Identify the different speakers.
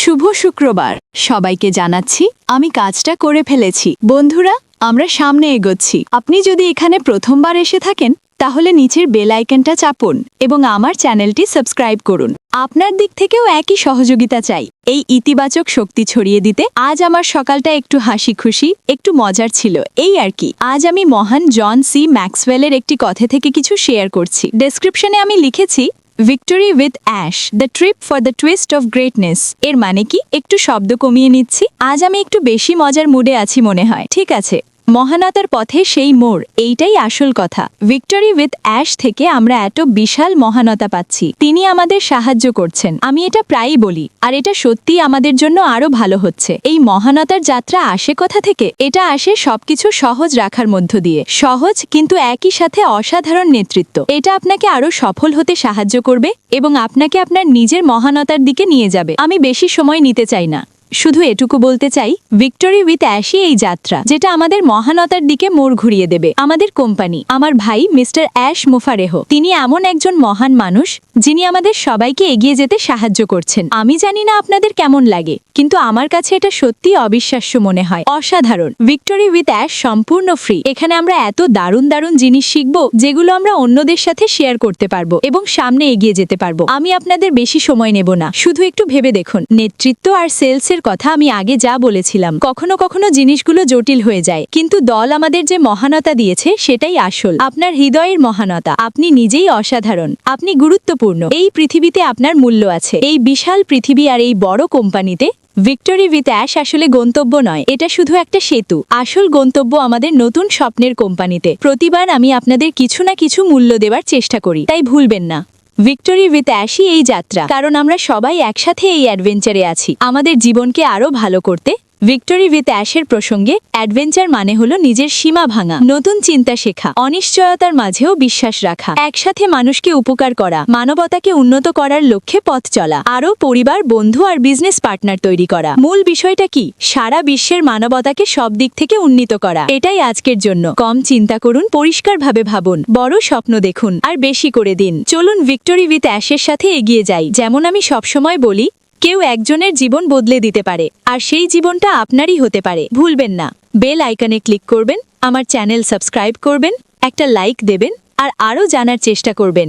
Speaker 1: শুভ শুক্রবার। সবাইকে জানাচ্ছি, আমি কাজটা করে ফেলেছি। বন্ধুরা, আমরা সামনে এগোচ্ছি। আপনি যদি এখানে প্রথমবার এসে থাকেন, তাহলে নিচের বেল আইকনটা চাপুন এবং আমার চ্যানেলটি সাবস্ক্রাইব করুন। আপনার দিক থেকেও একই সহযোগিতা চাই। এই ইতিবাচক শক্তি ছড়িয়ে দিতে আজ আমার সকালটা একটু হাসি খুশি একটু মজার ছিল। এই আর কি। আজ আমি মহান জন সি ম্যাক্সওয়েলের একটি কথা থেকে কিছু শেয়ার করছি। ডেসক্রিপশনে আমি লিখেছি victory with Ash the trip for the twist of greatness এর মানে কি? একটু শব্দ কমিয়ে নিচ্ছি। আজ আমি একটু বেশি মজার মুডে আছি মনে হয়। ঠিক আছে। মহানতার পথে সেই মোড়, এইটাই আসল কথা। ভিক্টোরি উইথ অ্যাশ থেকে আমরা এত বিশাল মহানতা পাচ্ছি। তিনি আমাদের সাহায্য করছেন। আমি এটা প্রায়ই বলি, আর এটা সত্যি আমাদের জন্য আরও ভালো হচ্ছে। এই মহানতার যাত্রা আসে কথা থেকে? এটা আসে সবকিছু সহজ রাখার মধ্য দিয়ে। সহজ কিন্তু একই সাথে অসাধারণ নেতৃত্ব। এটা আপনাকে আরও সফল হতে সাহায্য করবে এবং আপনাকে আপনার নিজের মহানতার দিকে নিয়ে যাবে। আমি বেশি সময় নিতে চাই না। শুধু এটুকু বলতে চাই ভিক্টোরি উইথ অ্যাশি এই যাত্রা, যেটা আমাদের মহানতার দিকে মোড় ঘুরিয়ে দেবে। আমাদের কোম্পানি, আমার ভাই মিস্টার অ্যাশ মুফারেহ, তিনি এমন একজন মহান মানুষ, যিনি আমাদের সবাইকে এগিয়ে যেতে সাহায্য করছেন। আমি জানি না আপনাদের কেমন লাগে, কিন্তু আমার কাছে এটা সত্যি অবিশ্বাস্য মনে হয়। অসাধারণ। ভিক্টোরি উইথ অ্যাশ সম্পূর্ণ ফ্রি এখানে আমরা এত দারুণ দারুণ জিনিস শিখব, যেগুলো আমরা অন্যদের সাথে শেয়ার করতে পারব এবং সামনে এগিয়ে যেতে পারব। আমি আপনাদের বেশি সময় নেব না। শুধু একটু ভেবে দেখুন। নেতৃত্ব আর সেলসের কথা আমি আগে যা বলেছিলাম, কখনো কখনো জিনিসগুলো জটিল হয়ে যায়। কিন্তু দল আমাদের যে মহানতা দিয়েছে, সেটাই আসল। আপনার হৃদয়ের মহানতা, আপনি নিজেই অসাধারণ, আপনি গুরুত্বপূর্ণ। এই পৃথিবীতে আপনার মূল্য আছে। এই বিশাল পৃথিবী আর এই বড় কোম্পানিতে ভিক্টোরি উইথ অ্যাশ আসলে গন্তব্য নয়, এটা শুধু একটা সেতু। আসল গন্তব্য আমাদের নতুন স্বপ্নের কোম্পানিতে। প্রতিবার আমি আপনাদের কিছু না কিছু মূল্য দেওয়ার চেষ্টা করি, তাই ভুলবেন না। ভিক্টোরি উইথ অ্যাশি এই যাত্রা। কারণ আমরা সবাই একসাথে এই অ্যাডভেঞ্চারে আছি। আমাদের জীবনকে আরও ভালো করতে ভিক্টোরি উইথ অ্যাশের প্রসঙ্গে অ্যাডভেঞ্চার মানে হলো নিজের সীমা ভাঙা, নতুন চিন্তা শেখা, অনিশ্চয়তার মাঝেও বিশ্বাস রাখা, একসাথে মানুষকে উপকার করা, মানবতাকে উন্নত করার লক্ষ্যে পথ চলা, আরও পরিবার, বন্ধু আর বিজনেস পার্টনার তৈরি করা। মূল বিষয়টা কি? সারা বিশ্বের মানবতাকে সব দিক থেকে উন্নীত করা। এটাই আজকের জন্য। কম চিন্তা করুন, পরিষ্কারভাবে ভাবুন, বড় স্বপ্ন দেখুন, আর বেশি করে দিন। চলুন ভিক্টোরি উইথ অ্যাশের সাথে এগিয়ে যাই। যেমন আমি সবসময় বলি কেউ একজনের জীবন বদলে দিতে পারে, আর সেই জীবনটা আপনারই হতে পারে। ভুলবেন না। বেল আইকনে ক্লিক করবেন, আমার চ্যানেল সাবস্ক্রাইব করবেন, একটা লাইক দেবেন, আর আরও জানার চেষ্টা করবেন।